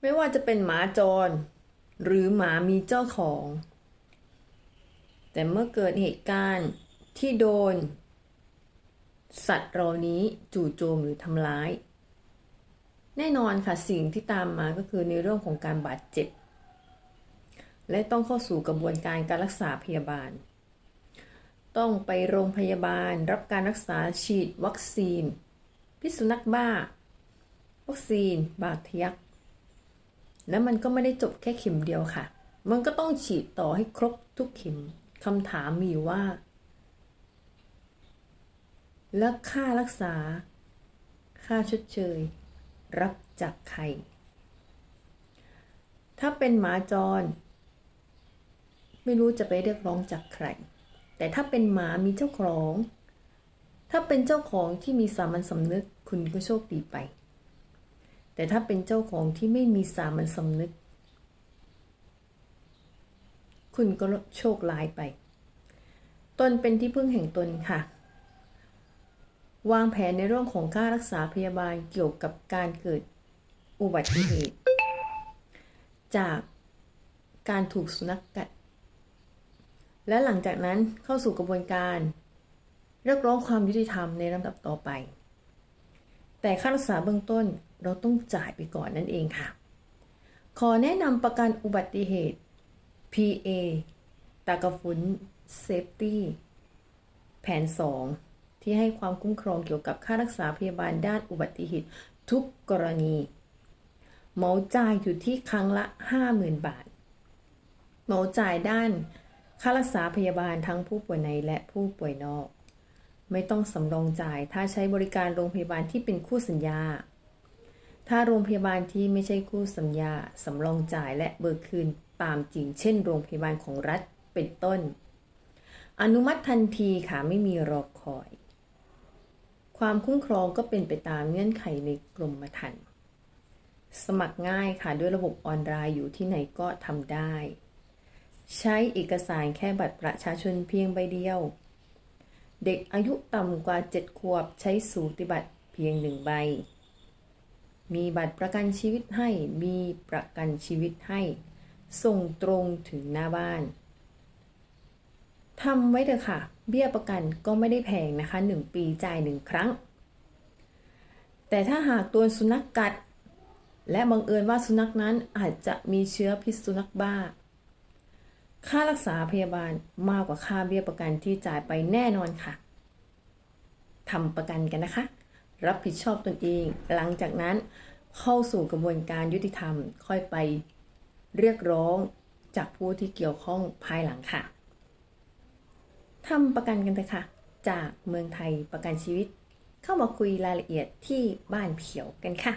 ไม่ว่าจะเป็นหมาจร หรือหมามีเจ้าของ แต่เมื่อเกิดเหตุการณ์ที่โดน สัตว์เหล่านี้จู่โจมหรือทำร้าย แน่นอนค่ะสิ่งที่ตามมาก็คือในเรื่องของการบาดเจ็บ และต้องเข้าสู่กระบวนการการรักษาพยาบาล ต้องไปโรงพยาบาลรับการรักษาฉีดวัคซีน พิษสุนัขบ้า วัคซีน บาดทะยัก แล้วมันก็ไม่ได้จบแค่เข็มเดียวค่ะ มันก็ต้องฉีดต่อให้ครบทุกเข็มคำถามมีว่า แล้วค่ารักษา ค่าชดเชย รับจากใคร ถ้าเป็นหมาจร ไม่รู้จะไปเรียกร้องจากใคร แต่ถ้าเป็นหมามีเจ้าของ ถ้าเป็นเจ้าของที่มีสามัญสำนึกคุณก็โชคดีไป แต่ถ้าเป็นเจ้าของที่ไม่มีสามัญสำนึก คุณก็โชคร้ายไป ตนเป็นที่พึ่งแห่งตนค่ะ วางแผนในเรื่องของค่ารักษาพยาบาลเกี่ยวกับการเกิดอุบัติเหตุ จากการถูกสุนัขกกัด และหลังจากนั้นเข้าสู่กระบวนการเรียกร้องความยุติธรรมในลำดับต่อไป แต่ค่ารักษาเบื้องต้นเราต้องจ่ายไปก่อนนั่นเองค่ะ ขอแนะนำประกันอุบัติเหตุ PA ตากระฟุนเซฟตี้แผน 2 ที่ให้ความคุ้มครองเกี่ยวกับค่ารักษาพยาบาลด้านอุบัติเหตุทุกกรณีเหมาจ่ายอยู่ที่ครั้งละ 50,000 บาทเหมาจ่ายด้านค่ารักษาพยาบาลทั้งผู้ป่วยในและผู้ป่วยนอก ไม่ต้องสำรองจ่ายถ้าใช้บริการโรงพยาบาลที่เป็นคู่สัญญา ถ้าโรงพยาบาลที่ไม่ใช่คู่สัญญาสำรองจ่ายและเบิกคืนตามจริง เช่น โรงพยาบาลของรัฐเป็นต้น อนุมัติทันทีค่ะไม่มีรอคอย ความคุ้มครองก็เป็นไปตามเงื่อนไขในกรมธรรม์สมัครง่ายค่ะด้วยระบบออนไลน์อยู่ที่ไหนก็ทำได้ ใช้เอกสารแค่บัตรประชาชนเพียงใบเดียว เด็กอายุต่ำกว่า 7 ขวบใช้สูติบัตรเพียงหนึ่งใบ มีบัตรประกันชีวิตให้ มีประกันชีวิตให้ ส่งตรงถึงหน้าบ้านทำไว้เถอะค่ะ เบี้ยประกันก็ไม่ได้แพงนะคะ 1 ปีจ่ายหนึ่งครั้ง แต่ถ้าหากตัวสุนัขกกัด และบังเอิญว่าสุนัขนั้นอาจจะมีเชื้อพิษสุนัขบ้า ค่ารักษาพยาบาลมากกว่าค่าเบี้ยประกันที่จ่ายไปแน่นอนค่ะทำประกันกันนะคะ รับผิดชอบตนเอง หลังจากนั้นเข้าสู่กระบวนการยุติธรรมค่อยไปเรียกร้องจากผู้ที่เกี่ยวข้องภายหลังค่ะทำประกันกันเถอะค่ะ จากเมืองไทยประกันชีวิต เข้ามาคุยรายละเอียดที่บ้านเขียวกันค่ะ